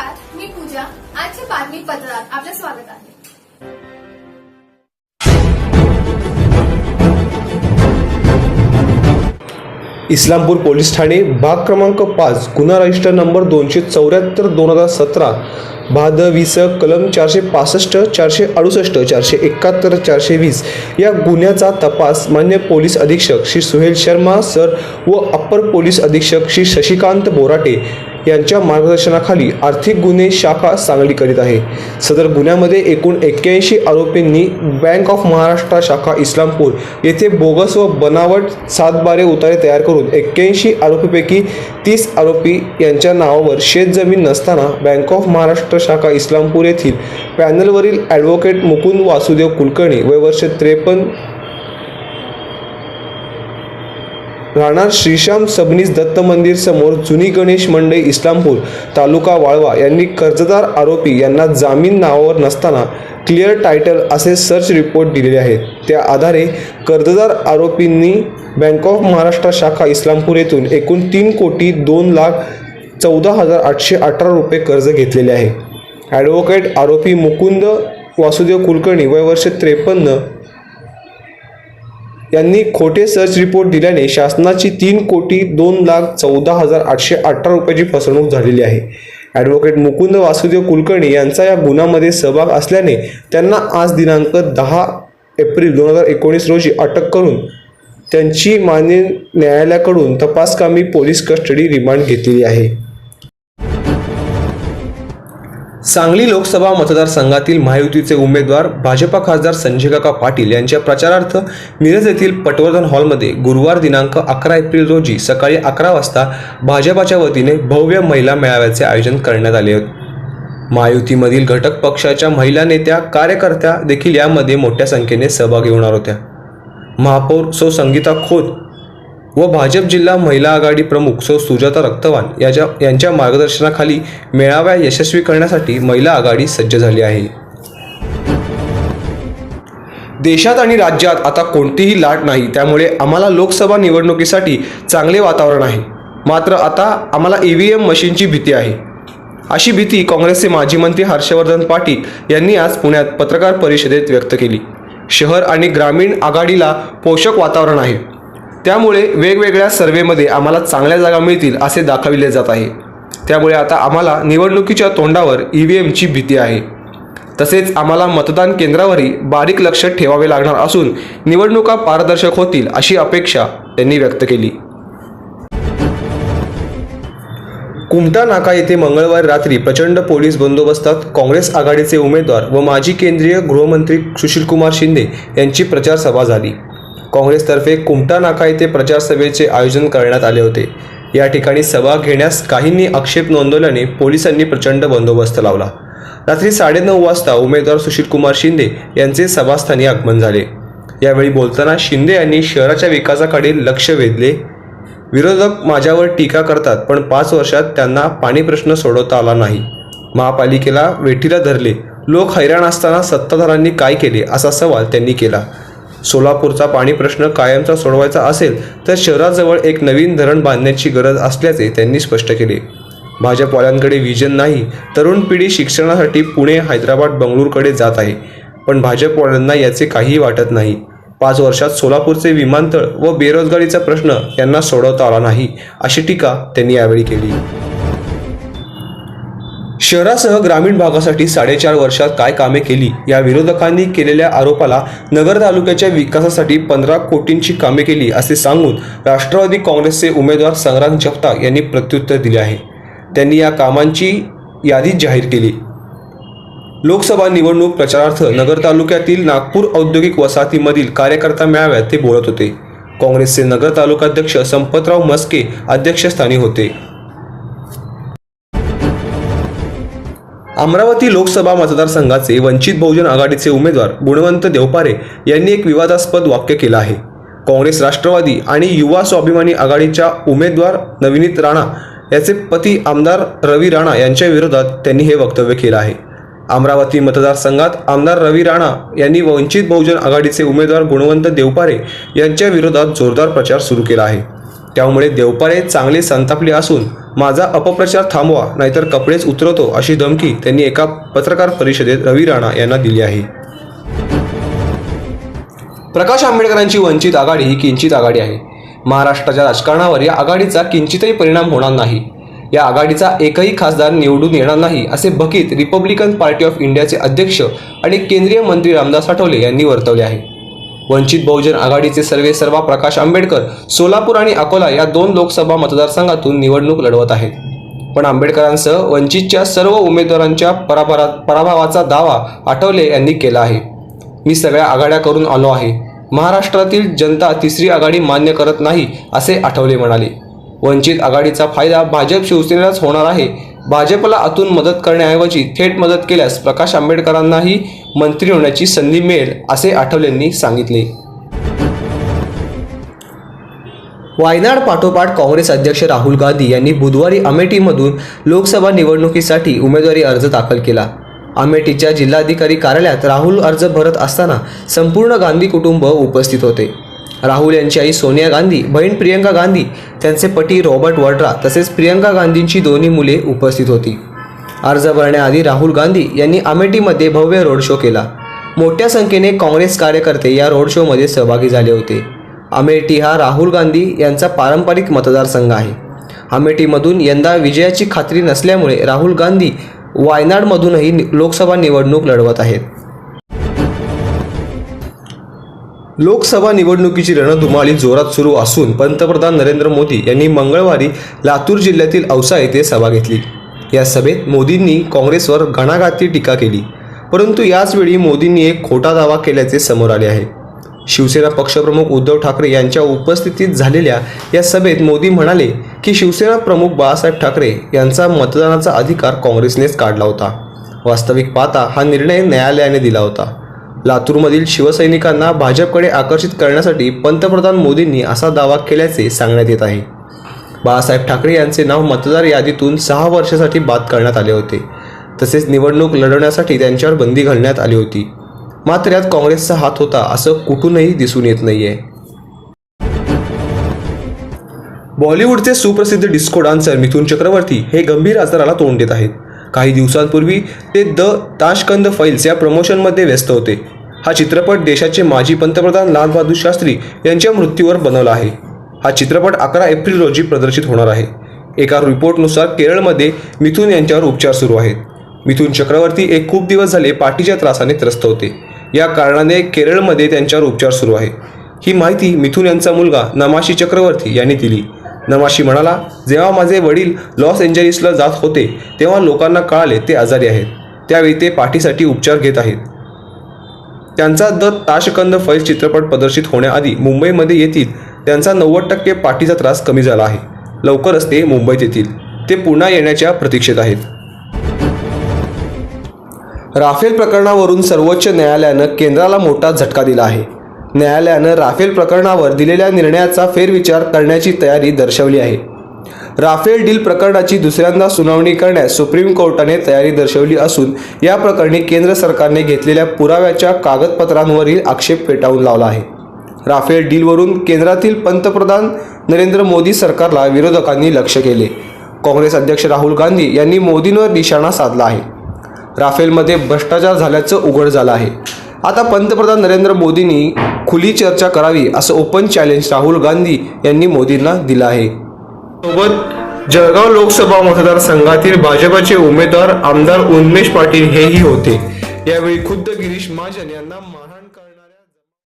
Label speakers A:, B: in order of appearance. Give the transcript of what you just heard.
A: नमस्कार मी पूजा. आजच्या बातमी पत्रात आपलं स्वागत आहे.
B: इस्लामपूर पोलीस ठाणे भाग क्रमांक पाच गुन्हा रजिस्टर नंबर दोनशे चौऱ्याहत्तर दोन हजार सतरा भाद वीस कलम चारशे पासष्ट चारशे अडुसष्ट चारशे एकाहत्तर चारशे वीस या गुन्ह्याचा तपास मान्य पोलीस अधीक्षक श्री सुहेल शर्मा सर व अप्पर पोलीस अधीक्षक श्री शशिकांत बोराटे यांच्या मार्गदर्शनाखाली आर्थिक गुन्हे शाखा सांगली करीत आहे. सदर गुन्ह्यामध्ये एकूण एक्क्याऐंशी आरोपींनी बँक ऑफ महाराष्ट्र शाखा इस्लामपूर येथे बोगस व बनावट सातबारे उतारे तयार करून एक्क्याऐंशी आरोपीपैकी तीस आरोपी यांच्या नावावर शेतजमीन नसताना बँक ऑफ महाराष्ट्र शाखा इस्लामपूर येथील पॅनलवरील ॲडव्होकेट मुकुंद वासुदेव कुलकर्णी वय वर्ष त्रेपन्न राहणार श्रीश्याम सबनीस दत्त मंदिर समोर जुनी गणेश मंडई इस्लामपूर तालुका वाळवा यांनी कर्जदार आरोपी यांना जामीन नावावर नसताना क्लिअर टायटल असे सर्च रिपोर्ट दिलेले आहेत. त्या आधारे कर्जदार आरोपींनी बँक ऑफ महाराष्ट्र शाखा इस्लामपूर येथून एकूण तीन कोटी दोन लाख चौदा हजार आठशे अठरा रुपये कर्ज घेतलेले आहे. ॲडव्होकेट आरोपी मुकुंद वासुदेव कुलकर्णी वय वर्ष त्रेपन्न यांनी खोटे सर्च रिपोर्ट दिल्याने शासनाची तीन कोटी दोन लाख चौदा हजार आठशे अठरा रुपयाची फसवणूक झालेली आहे. ॲडव्होकेट मुकुंद वासुदेव कुलकर्णी यांचा या गुन्ह्यामध्ये सहभाग असल्याने त्यांना आज दिनांक दहा एप्रिल दोन हजार एकोणीस रोजी अटक करून त्यांची मान्य न्यायालयाकडून तपासकामी पोलीस कस्टडी रिमांड घेतलेली आहे. सांगली लोकसभा मतदारसंघातील महायुतीचे उमेदवार भाजपा खासदार संजय काका पाटील यांच्या प्रचारार्थ मिरज येथील पटवर्धन हॉलमध्ये गुरुवार दिनांक अकरा एप्रिल रोजी सकाळी अकरा वाजता भाजपाच्या वतीने भव्य महिला मेळाव्याचे आयोजन करण्यात आले होते. महायुतीमधील घटक पक्षाच्या महिला नेत्या कार्यकर्त्या देखील यामध्ये मोठ्या संख्येने सहभागी होणार होत्या. महापौर सौ संगीता खोत व भाजप जिल्हा महिला आघाडी प्रमुख सौ सुजाता रक्तवान याच्या यांच्या मार्गदर्शनाखाली मेळाव्या यशस्वी करण्यासाठी महिला आघाडी सज्ज झाली आहे. देशात आणि राज्यात आता कोणतीही लाट नाही त्यामुळे आम्हाला लोकसभा निवडणुकीसाठी चांगले वातावरण आहे. मात्र आता आम्हाला ई व्ही एम मशीनची भीती आहे. अशी भीती काँग्रेसचे माजी मंत्री हर्षवर्धन पाटील यांनी आज पुण्यात पत्रकार परिषदेत व्यक्त केली. शहर आणि ग्रामीण आघाडीला पोषक वातावरण आहे. त्यामुळे वेगवेगळ्या सर्वेमध्ये आम्हाला चांगल्या जागा मिळतील असे दाखविले जात आहे. त्यामुळे आता आम्हाला निवडणुकीच्या तोंडावर ई व्ही एमची भीती आहे. तसेच आम्हाला मतदान केंद्रावरही बारीक लक्ष ठेवावे लागणार असून निवडणुका पारदर्शक होतील अशी अपेक्षा त्यांनी व्यक्त केली. कुमटा नाका येथे मंगळवारी रात्री प्रचंड पोलीस बंदोबस्तात काँग्रेस आघाडीचे उमेदवार व माजी केंद्रीय गृहमंत्री सुशीलकुमार शिंदे यांची प्रचार सभा झाली. काँग्रेसतर्फे कुमटा नाका येथे प्रचारसभेचे आयोजन करण्यात आले होते. या ठिकाणी सभा घेण्यास काहींनी आक्षेप नोंदवल्याने पोलिसांनी प्रचंड बंदोबस्त लावला. रात्री साडेनऊ वाजता उमेदवार सुशीलकुमार शिंदे यांचे सभास्थानी आगमन झाले. यावेळी बोलताना शिंदे यांनी शहराच्या विकासाकडे लक्ष वेधले. विरोधक माझ्यावर टीका करतात पण पाच वर्षात त्यांना पाणी प्रश्न सोडवता आला नाही. महापालिकेला वेठीला धरले. लोक हैराण असताना सत्ताधारांनी काय केले असा सवाल त्यांनी केला. सोलापूरचा पाणी प्रश्न कायमचा सोडवायचा असेल तर शहराजवळ एक नवीन धरण बांधण्याची गरज असल्याचे त्यांनी स्पष्ट केले. भाजपवाल्यांकडे विजन नाही तरुण पिढी शिक्षणासाठी पुणे हैदराबाद बंगळूरकडे जात आहे. पण भाजपवाल्यांना याचे काहीही वाटत नाही. पाच वर्षात सोलापूरचे विमानतळ व बेरोजगारीचा प्रश्न यांना सोडवता आला नाही अशी टीका त्यांनी यावेळी केली. शहरासह ग्रामीण भागासाठी साडेचार वर्षात काय कामे केली? या विरोधकांनी केलेल्या आरोपाला नगर तालुक्याच्या विकासासाठी पंधरा कोटींची कामे केली असे सांगून राष्ट्रवादी काँग्रेसचे उमेदवार संग्राम जगताप यांनी प्रत्युत्तर दिले आहे. त्यांनी या कामांची यादी जाहीर केली. लोकसभा निवडणूक प्रचारार्थ नगर तालुक्यातील नागपूर औद्योगिक वसाहतीमधील कार्यकर्ता मेळाव्यात ते बोलत होते. काँग्रेसचे नगर तालुकाध्यक्ष संपतराव मस्के अध्यक्षस्थानी होते. अमरावती लोकसभा मतदारसंघाचे वंचित बहुजन आघाडीचे उमेदवार गुणवंत देवपारे यांनी एक विवादास्पद वाक्य केलं आहे. काँग्रेस राष्ट्रवादी आणि युवा स्वाभिमानी आघाडीच्या उमेदवार नवनीत राणा याचे पती आमदार रवी राणा यांच्या विरोधात त्यांनी हे वक्तव्य केलं आहे. अमरावती मतदारसंघात आमदार रवी राणा यांनी वंचित बहुजन आघाडीचे उमेदवार गुणवंत देवपारे यांच्या विरोधात जोरदार प्रचार सुरू केला आहे. त्यामुळे देवपारे चांगले संतापले असून माझा अपप्रचार थांबवा नाहीतर कपडेच उतरवतो अशी धमकी त्यांनी एका पत्रकार परिषदेत रवी राणा यांना दिली आहे. प्रकाश आंबेडकरांची वंचित आघाडी ही किंचित आघाडी आहे. महाराष्ट्राच्या राजकारणावर या आघाडीचा किंचितही परिणाम होणार नाही. या आघाडीचा एकही खासदार निवडून येणार नाही असे बकीत रिपब्लिकन पार्टी ऑफ इंडियाचे अध्यक्ष आणि केंद्रीय मंत्री रामदास आठवले यांनी वर्तवले आहे. वंचित बहुजन आघाडीचे सर्वे सर्वा प्रकाश आंबेडकर सोलापूर आणि अकोला या दोन लोकसभा मतदारसंघातून निवडणूक लढवत आहेत. पण आंबेडकरांसह वंचितच्या सर्व उमेदवारांच्या पराभरा पराभवाचा दावा आठवले यांनी केला आहे. मी सगळ्या आघाड्या करून आलो आहे. महाराष्ट्रातील जनता तिसरी आघाडी मान्य करत नाही असे आठवले म्हणाले. वंचित आघाडीचा फायदा भाजप शिवसेनेलाच होणार आहे भाजपला आतून मदत करण्याऐवजी थेट मदत केल्यास प्रकाश आंबेडकरांनाही मंत्री होण्याची संधी मिळेल असे आठवलेंनी सांगितले. वायनाड पाठोपाठ काँग्रेस अध्यक्ष राहुल गांधी यांनी बुधवारी अमेठीमधून लोकसभा निवडणुकीसाठी उमेदवारी अर्ज दाखल केला. अमेठीच्या जिल्हाधिकारी कार्यालयात राहुल अर्ज भरत असताना संपूर्ण गांधी कुटुंब उपस्थित होते. राहुल यांची आई सोनिया गांधी बहीण प्रियंका गांधी त्यांचे पती रॉबर्ट वड्रा तसेच प्रियंका गांधींची दोन्ही मुले उपस्थित होती. अर्ज भरण्याआधी राहुल गांधी यांनी अमेठीमध्ये भव्य रोड शो केला. मोठ्या संख्येने काँग्रेस कार्यकर्ते या रोड शोमध्ये सहभागी झाले होते. अमेठी हा राहुल गांधी यांचा पारंपरिक मतदारसंघ आहे. अमेठीमधून यंदा विजयाची खात्री नसल्यामुळे राहुल गांधी वायनाडमधूनही लोकसभा निवडणूक लढवत आहेत. लोकसभा निवडणुकीची रणधुमाळी जोरात सुरू असून पंतप्रधान नरेंद्र मोदी यांनी मंगळवारी लातूर जिल्ह्यातील औसा येथे सभा घेतली. या सभेत मोदींनी काँग्रेसवर घणाघाती टीका केली. परंतु याचवेळी मोदींनी एक खोटा दावा केल्याचे समोर आले आहे. शिवसेना पक्षप्रमुख उद्धव ठाकरे यांच्या उपस्थितीत झालेल्या या सभेत मोदी म्हणाले की शिवसेना प्रमुख बाळासाहेब ठाकरे यांचा मतदानाचा अधिकार काँग्रेसनेच काढला होता. वास्तविक पाहता हा निर्णय न्यायालयाने दिला होता. लातूरमधील शिवसैनिकांना भाजपकडे आकर्षित करण्यासाठी पंतप्रधान मोदींनी असा दावा केल्याचे सांगण्यात येत आहे. बाळासाहेब ठाकरे यांचे नाव मतदार यादीतून सहा वर्षासाठी बाद करण्यात आले होते. तसेच निवडणूक लढवण्यासाठी त्यांच्यावर बंदी घालण्यात आली होती. मात्र यात काँग्रेसचा हात होता असं कुठूनही दिसून येत नाहीये. बॉलिवूडचे सुप्रसिद्ध डिस्को डान्सर मिथुन चक्रवर्ती हे गंभीर आजाराला तोंड देत आहेत. काही दिवसांपूर्वी ते द ताशकंद फाईल्स या प्रमोशनमध्ये व्यस्त होते. हा चित्रपट देशाचे माजी पंतप्रधान लालबहादूर शास्त्री यांच्या मृत्यूवर बनवला आहे. हा चित्रपट अकरा एप्रिल रोजी प्रदर्शित होणार आहे. एका रिपोर्टनुसार केरळमध्ये मिथुन यांच्यावर उपचार सुरू आहेत. मिथुन चक्रवर्ती एक खूप दिवस झाले पाठीच्या त्रासाने त्रस्त होते. या कारणाने केरळमध्ये त्यांच्यावर उपचार सुरू आहे. ही माहिती मिथून यांचा मुलगा नमाशी चक्रवर्ती यांनी दिली. नमाशी म्हणाला जेव्हा माझे वडील लॉस एंजलिसला जात होते तेव्हा लोकांना कळाले ते आजारी आहेत. त्यावेळी ते पाठीसाठी उपचार घेत आहेत. त्यांचा द ताशकंद फैज चित्रपट प्रदर्शित होण्याआधी मुंबईमध्ये येतील. त्यांचा नव्वद टक्के पाठीचा त्रास कमी झाला आहे. लवकरच ते मुंबईत येतील. ते पुन्हा येण्याच्या प्रतीक्षेत आहेत. राफेल प्रकरणावरून सर्वोच्च न्यायालयानं केंद्राला मोठा झटका दिला आहे. न्यायालयानं राफेल प्रकरणावर दिलेल्या निर्णयाचा फेरविचार करण्याची तयारी दर्शवली आहे. राफेल डील प्रकरणाची दुसऱ्यांदा सुनावणी करण्यास सुप्रीम कोर्टाने तयारी दर्शवली असून या प्रकरणी केंद्र सरकारने घेतलेल्या पुराव्याच्या कागदपत्रांवरील आक्षेप फेटाळून लावला आहे. राफेल डीलवरून केंद्रातील पंतप्रधान नरेंद्र मोदी सरकारला विरोधकांनी लक्ष केले. काँग्रेस अध्यक्ष राहुल गांधी यांनी मोदींवर निशाणा साधला आहे. राफेलमध्ये भ्रष्टाचार झाल्याचं उघड झालं आहे. आता पंतप्रधान नरेंद्र मोदींनी खुली चर्चा करावी असं ओपन चॅलेंज राहुल गांधी यांनी मोदींना दिलं आहे. सोबत जळगाव लोकसभा मतदारसंघातील भाजपचे उमेदवार आमदार उन्मेष पाटील हेही होते. यावेळी खुद्द गिरीश महाजन यांना